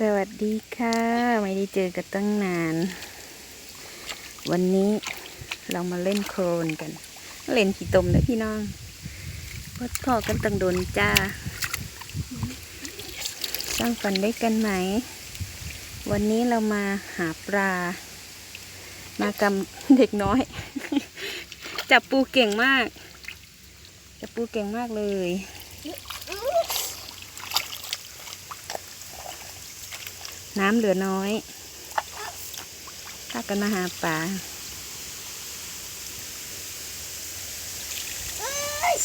สวัสดีค่ะ ไม่ได้เจอกันตั้งนาน วันนี้เรามาเล่นโคลนกัน เล่นขี่ตมนะพี่น้องพดพอกันตังโดนจ้า สร้างฝันได้กันไหม วันนี้เรามาหาปลา มากับเด็กน้อย จับปูเก่งมาก จับปูเก่งมากเลย น้ำเหลือน้อยถ้ากันมาหาปลา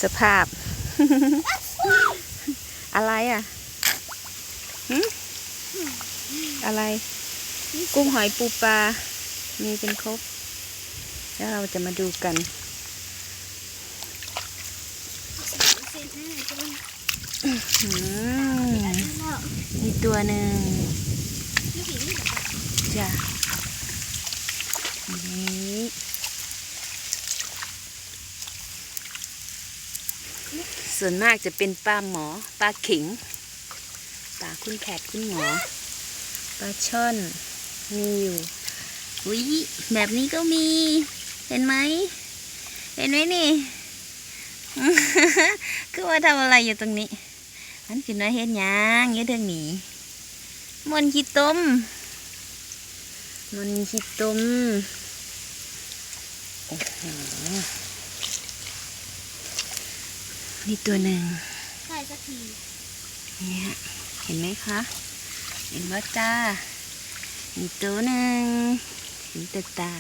สภาพ อะไรอะอะไร กุ้งหอยปูปลา มีเป็นครบ แล้วเราจะมาดูกันอืมมีตัวหนึ่ง จ้ะนี่ส่วนมากจะเป็นปลาหมอปลาขิงปลาคุณแผดคุณหมอปลาช่อนมีอยู่อุ้ยแบบนี้ก็มี เห็นไหมเห็นไหมนี่ คือว่าทำอะไรอยู่ตรงนี้ อันคือน้อยเห็นยังเงี้ยเรื่องหนีมันขี้ต้ม มันขี้ต้มโอ้โหนี่ตัวหนึ่งใช่สักทีเนี่ยเห็นไหมคะ เห็นว่าจ้ามีตัวหนึ่งเห็นแต่ตา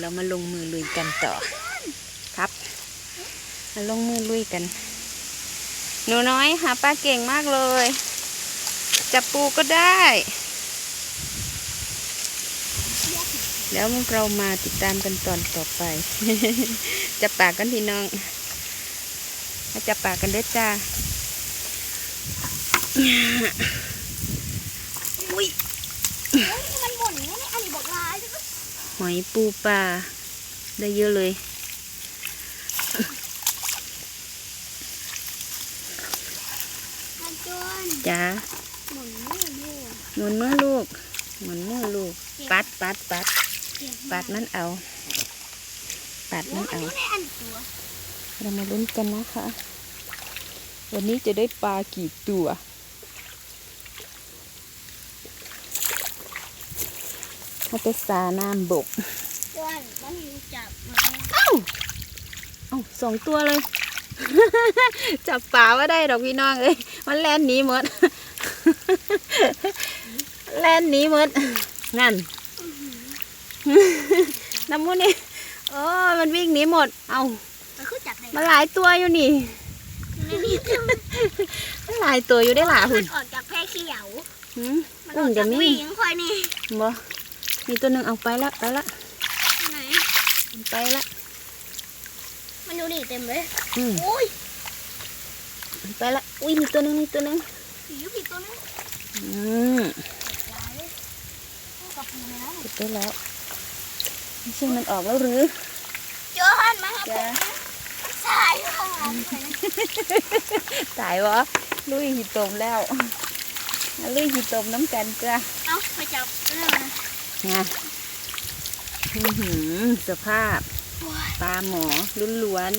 เรามาลงมือลุยกันต่อ ครับ มาลงมือลุยกัน หนูน้อยหาปลาเก่งมากเลย จับปูก็ได้ แล้วเรามาติดตามกันตอนต่อไป จับปากกันพี่น้อง มาจับปากกันเด้อจ้าอุ้ยมันบ่นนะเนี่ยอันนี้บอกลายหอยปูปลาได้เยอะเลย จ้า หมุนมืออยู่หมุนมือลูก หมุนมือลูก ปัดปัดปัดเสียงปัดมันเอา ปัดแล้มัวนอันเอานี้ไม่อันตัวเรามาลุ้นกันนะคะ วันนี้จะได้ปลากี่ตัวมาเตสาน้ำบกจนมันอยู่จับมันเอ้าเอ้าสองตัวเลย จับปลาว่าได้ดอกพี่น้องเอ้ยมันแล่นหนีหมด แล่นหนีหมดนั่นน้ำมูนี่โอ้ยมันวิ่งหนีหมด เอามันคือจับได้มันหลายตัวอยู่นี่ไม่มีตัวมันหลายตัวอยู่ได้หลามัหุ่นนออกจากแพร่เขียวหืมมันออุ้องกจะจากมีวิ่งคอยนี่บ่มีตัวหนึ่งเอาไปละไปละไหนไปละมันอยู่นี่เต็มเลยอืม อุ้ยไปละอุ้ยมีตัวหนึ่งมีตัวหนึ่ง ผีอยู่ผิดตัวนึงอืมลายเลยเอากับปูแล้วเก็บไปแล้วไม่ใช่มันออกแล้วหรือจนมาครับจ้าสายของตายวะลุยหีตมแล้วมาลุยหีตมน้ำกันจ้ะเอาไปจับเรื่องนะไงอื้อหือสภาพโอ้ยปลาหมอล้วน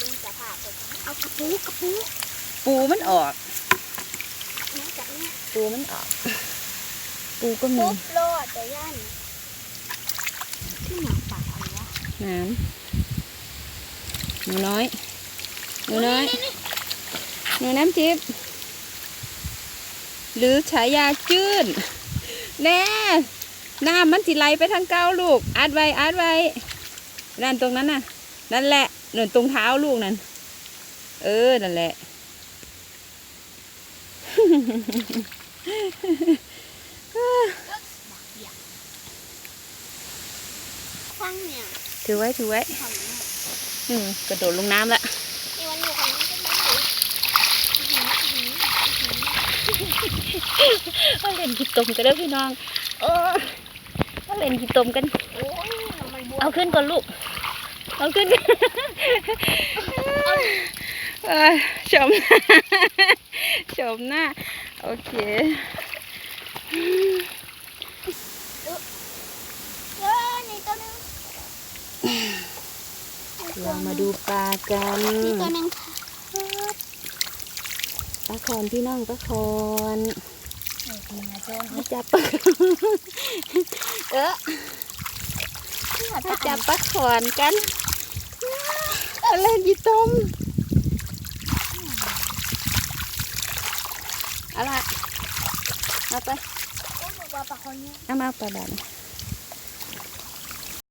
ดูสภาพเลยเอากระปูกระปูๆปูมันออกน้ำจากเนี่ย ปูมันออก ปูก็มีปุ๊บโลดแต่ย่านที่หนังปากอะไรวะน้ำหนูน้อยหนูน้อยหนูน้ำทิพย์หรือฉายาจื้นแน่น้ำมันสิไหลไปทางเก้าลูกอัดไว้อัดไว้นั่นตรงนั้นน่ะ นั่นแหละหนุนตรงเท้าลูกนั่นเออ นั่นแหละฟังเนี่ย ถือไว้ถือไว้ฝั่งเนี่ยอืมกระโดดลงน้ำละนี่วันอยู่ฝั่งนี้ใช่ไหมอื้อหืออื้อหืออื้อหือมาเล่นกีตมกันเด้อพี่น้อง เออมาเล่นกีตมกันโอ้ยมันบวมเอาขึ้นก่อนลูก เอาขึ้นเออชมชมหน้า โอเคเออนี่ตัวหนึงเรามาดูปลากันนี่ตัวหนึงค่ะปลาคอนพี่น้องปลาคอนเออนี่นะโจนมาจับปลาเออมาจับปลาคอนกันอะไรดีต้ม อะไรมาไปว่